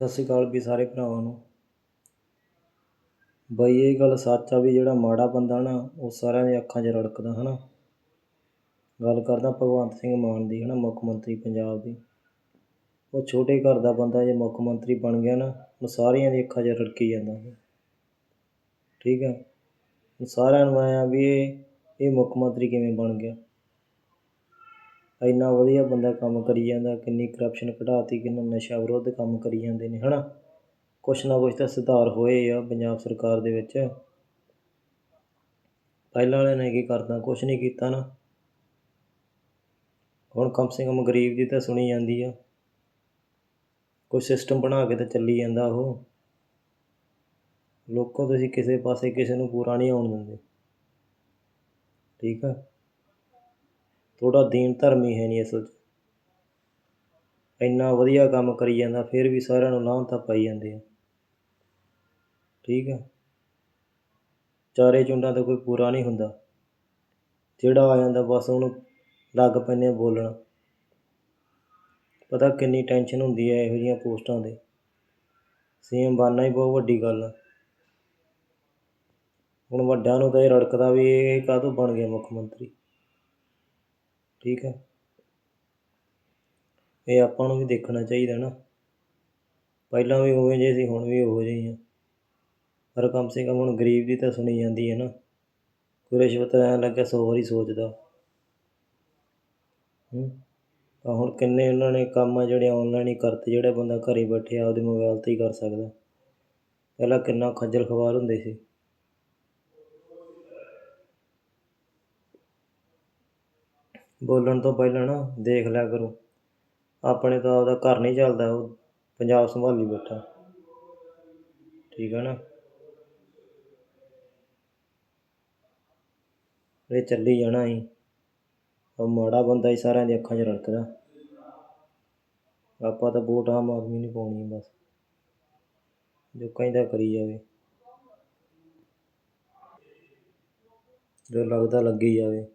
ਸਤਿ ਸ਼੍ਰੀ ਅਕਾਲ ਵੀ ਸਾਰੇ ਭਰਾਵਾਂ ਨੂੰ। ਬਈ, ਇਹ ਗੱਲ ਸੱਚ ਆ ਵੀ ਜਿਹੜਾ ਮਾੜਾ ਬੰਦਾ ਨਾ, ਉਹ ਸਾਰਿਆਂ ਦੀਆਂ ਅੱਖਾਂ 'ਚ ਰੜਕਦਾ ਹੈ ਨਾ ਗੱਲ ਕਰਦਾ ਭਗਵੰਤ ਸਿੰਘ ਮਾਨ ਦੀ ਹੈ ਨਾ ਮੁੱਖ ਮੰਤਰੀ ਪੰਜਾਬ ਦੀ। ਉਹ ਛੋਟੇ ਘਰ ਦਾ ਬੰਦਾ ਜੇ ਮੁੱਖ ਮੰਤਰੀ ਬਣ ਗਿਆ ਨਾ, ਉਹ ਸਾਰਿਆਂ ਦੀ ਅੱਖਾਂ 'ਚ ਰੜਕੀ ਜਾਂਦਾ। ਠੀਕ ਹੈ ਸਾਰਿਆਂ ਨੂੰ ਆਇਆ ਵੀ ਇਹ ਇਹ ਮੁੱਖ ਮੰਤਰੀ ਕਿਵੇਂ ਬਣ ਗਿਆ? ਇੰਨਾ ਵਧੀਆ ਬੰਦਾ ਕੰਮ ਕਰੀ ਜਾਂਦਾ, ਕਿੰਨੀ ਕਰਪਸ਼ਨ ਘਟਾਤੀ, ਕਿੰਨਾ ਨਸ਼ਾ ਵਿਰੁੱਧ ਕੰਮ ਕਰੀ ਜਾਂਦੇ ਨੇ ਹੈ ਨਾ ਕੁਛ ਨਾ ਕੁਛ ਤਾਂ ਸੁਧਾਰ ਹੋਏ ਆ ਪੰਜਾਬ ਸਰਕਾਰ ਦੇ ਵਿੱਚ। ਪਹਿਲਾਂ ਵਾਲਿਆਂ ਨੇ ਕੀ ਕਰਤਾ, ਕੁਛ ਨਹੀਂ ਕੀਤਾ ਨਾ। ਹੁਣ ਕਮ ਸੇ ਕਮ ਗਰੀਬ ਦੀ ਤਾਂ ਸੁਣੀ ਜਾਂਦੀ ਆ। ਕੋਈ ਸਿਸਟਮ ਬਣਾ ਕੇ ਤਾਂ ਚੱਲੀ ਜਾਂਦਾ ਉਹ। ਲੋਕੋ ਤੁਸੀਂ ਕਿਸੇ ਪਾਸੇ ਕਿਸੇ ਨੂੰ ਪੂਰਾ ਨਹੀਂ ਆਉਣ ਦਿੰਦੇ। ਠੀਕ ਆ? ਥੋੜ੍ਹਾ ਦੀਨ ਧਰਮੀ ਹੈ ਨਹੀਂ ਅਸਲ 'ਚ ਇੰਨਾ ਵਧੀਆ ਕੰਮ ਕਰੀ ਜਾਂਦਾ, ਫਿਰ ਵੀ ਸਾਰਿਆਂ ਨੂੰ ਲਾਹਨਤਾਂ ਪਾਈ ਜਾਂਦੇ ਆ। ਠੀਕ ਆ? ਚਾਰੇ ਚੁੰਡਾਂ ਤੋਂ ਕੋਈ ਪੂਰਾ ਨਹੀਂ ਹੁੰਦਾ। ਜਿਹੜਾ ਆ ਜਾਂਦਾ, ਬਸ ਉਹਨੂੰ ਲੱਗ ਪੈਂਦੇ ਆ ਬੋਲਣ। ਪਤਾ ਕਿੰਨੀ ਟੈਨਸ਼ਨ ਹੁੰਦੀ ਹੈ ਇਹੋ ਜਿਹੀਆਂ ਪੋਸਟਾਂ 'ਤੇ। ਸੀਐਮ ਬਣਨਾ ਹੀ ਬਹੁਤ ਵੱਡੀ ਗੱਲ ਆ। ਹੁਣ ਵੱਡਿਆਂ ਨੂੰ ਤਾਂ ਇਹ ਰੜਕਦਾ ਵੀ ਇਹ ਕਾਹਤੋਂ ਬਣ ਗਿਆ ਮੁੱਖ ਮੰਤਰੀ। ਠੀਕ ਹੈ। ਇਹ ਆਪਾਂ ਨੂੰ ਵੀ ਦੇਖਣਾ ਚਾਹੀਦਾ ਨਾ। ਪਹਿਲਾਂ ਵੀ ਉਵੇਂ ਜਿਹੇ ਸੀ, ਹੁਣ ਵੀ ਉਹੋ ਜਿਹੇ ਹੀ ਆ। ਪਰ ਕਮ ਸੇ ਕਮ ਹੁਣ ਗਰੀਬ ਦੀ ਤਾਂ ਸੁਣੀ ਜਾਂਦੀ ਹੈ ਨਾ। ਕੋਈ ਰਿਸ਼ਵਤ ਐਂ ਲੱਗਾ ਸੌ ਵਾਰੀ ਸੋਚਦਾ। ਹੂੰ। ਹੁਣ ਕਿੰਨੇ ਉਹਨਾਂ ਨੇ ਕੰਮ ਆ ਜਿਹੜੇ ਔਨਲਾਈਨ ਹੀ ਕਰਤੇ, ਜਿਹੜਾ ਬੰਦਾ ਘਰੇ ਬੈਠੇ ਆਪਦੇ ਮੋਬਾਈਲ 'ਤੇ ਹੀ ਕਰ ਸਕਦਾ। ਪਹਿਲਾਂ ਕਿੰਨਾ ਖੱਜਲ ਖਵਾਰ ਹੁੰਦੇ ਸੀ। ਬੋਲਣ ਤੋਂ ਪਹਿਲਾਂ ਨਾ ਦੇਖ ਲਿਆ ਕਰੋ। ਆਪਣੇ ਤੋਂ ਆਪਦਾ ਘਰ ਨਹੀਂ ਚੱਲਦਾ ਉਹ, ਪੰਜਾਬ ਸੰਭਾਲੀ ਬੈਠਾ। ਠੀਕ ਹੈ ਨਾ? ਇਹ ਚੱਲੀ ਜਾਣਾ ਹੀ ਉਹ ਮਾੜਾ ਬੰਦਾ ਹੀ ਸਾਰਿਆਂ ਦੀ ਅੱਖਾਂ 'ਚ ਰੜਕਦਾ। ਆਪਾਂ ਤਾਂ ਵੋਟ ਆਮ ਆਦਮੀ ਨੂੰ ਪਾਉਣੀ ਬਸ। ਜੋ ਕਹਿੰਦਾ ਕਰੀ ਜਾਵੇ। ਜੋ ਲੱਗਦਾ ਲੱਗੀ ਜਾਵੇ।